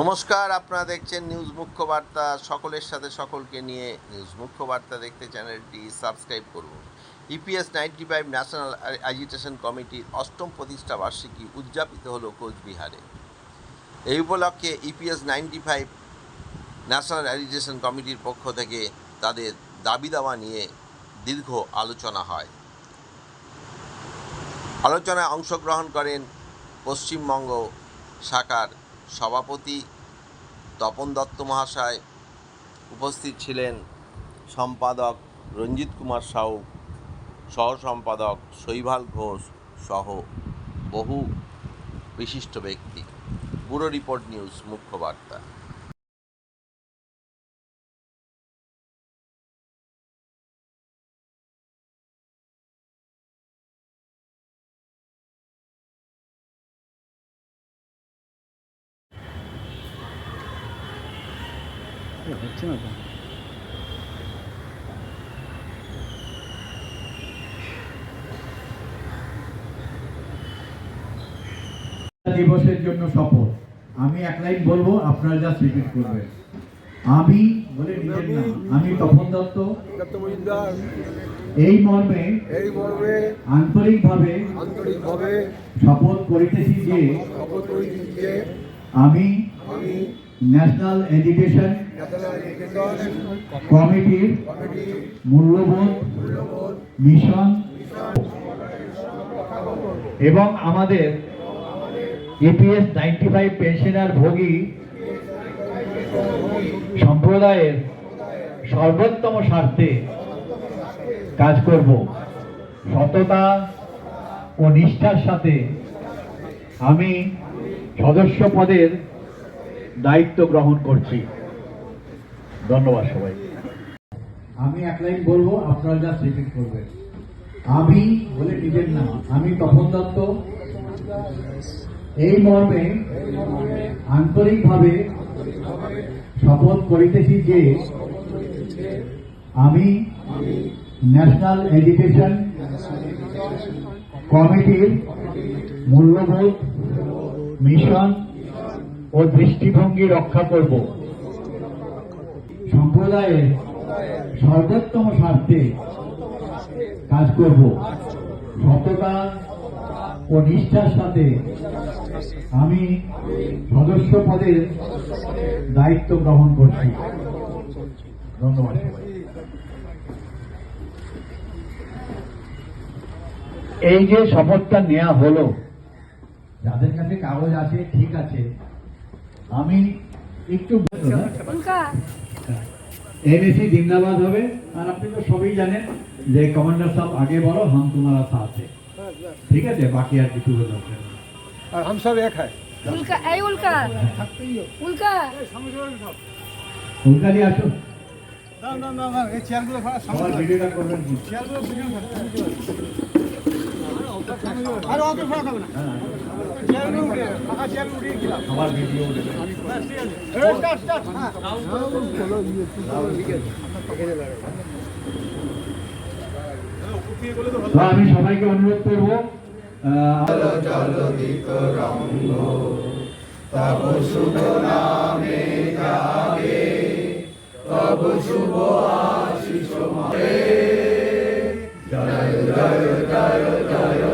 নমস্কার, আপনারা দেখছেন নিউজ মুখ্য বার্তা সকলের সাথে সকলকে নিয়ে নিউজ মুখ্য বার্তা দেখতে চ্যানেলটি সাবস্ক্রাইব করুন। EPS ninety five national agitation কমিটির অষ্টম প্রতিষ্ঠা বার্ষিকী উদযাপিত হলো কোচবিহারে। এই উপলক্ষে EPS ninety five national agitation কমিটির পক্ষ থেকে তাদের দাবি দাওয়া নিয়ে দীর্ঘ আলোচনা হয়। আলোচনায় অংশগ্রহণ করেন পশ্চিমবঙ্গ শাখার সভাপতি তপন দত্ত মহাশয় উপস্থিত ছিলেন। সম্পাদক রঞ্জিত কুমার সাউ, সহ সম্পাদক শৈভাল ঘোষ সহ বহু বিশিষ্ট ব্যক্তি। ব্যুরো রিপোর্ট নিউজ, মুখ্য বার্তা। হচ্ছে না তো? দিবসের জন্য শপথ। আমি এক লাইন বলব আপনারা জাস্ট রিপিট করবেন। আমি বলে নিজের নাম আমি তপন দত্ত। এই মর্মে এই মর্মে আন্তরিকভাবে আন্তরিকভাবে শপথ করিতেছি যে শপথ করিছি যে আমি আমি ন্যাশনাল এডুকেশন কমিটির মূল্যবোধ, মিশন এবং আমাদের এপিএস নাইনটি ফাইভ পেনশনার ভোগী সম্প্রদায়ের সর্বোত্তম স্বার্থে কাজ করব। সততা ও নিষ্ঠার সাথে আমি সদস্য পদের দায়িত্ব গ্রহণ করছি। ধন্যবাদ সবাই। আমি এক লাইন বলব, আপনারা জাস্ট রিপিট করবেন। আমি বলে নিজের নাম আমি তপন দত্ত। এই মর্মে আন্তরিকভাবে শপথ করিতেছি যে আমি ন্যাশনাল এডুকেশন কমিটির মূল্যবোধ, মিশন ও দৃষ্টিভঙ্গি রক্ষা করব। সম্প্রদায়ের সর্বোত্তম স্বার্থে কাজ করব। সততা ও নিষ্ঠার সাথে আমি সদস্য পদের দায়িত্ব গ্রহণ করছি। ধন্যবাদ এই যে শপথটা নেওয়া হলো যাদের কাছে কাগজ আছে ঠিক আছে। আমি একটু এমএসি হ্যাঁ। জিন্দাবাদ হবে। আর আপনি তো সবই জানেন যে কমান্ডার সাহেব আগে বলো হাম তোমারা সাথে। ঠিক আছে? বাকি আর কিছু হলো আর হাম সব এক হয়। উল্কা এই উল্কা উল্কা উল্কা নিয়ে আসো। না না না না এই চেয়ারগুলো ভাড়া আর অত ভাড়া খাবে না। আমার ভিডিও আমি সবাইকে অনুরোধ করব শুভ নামে গাবে তব শুভ আশিস জয় জয় জয় জয়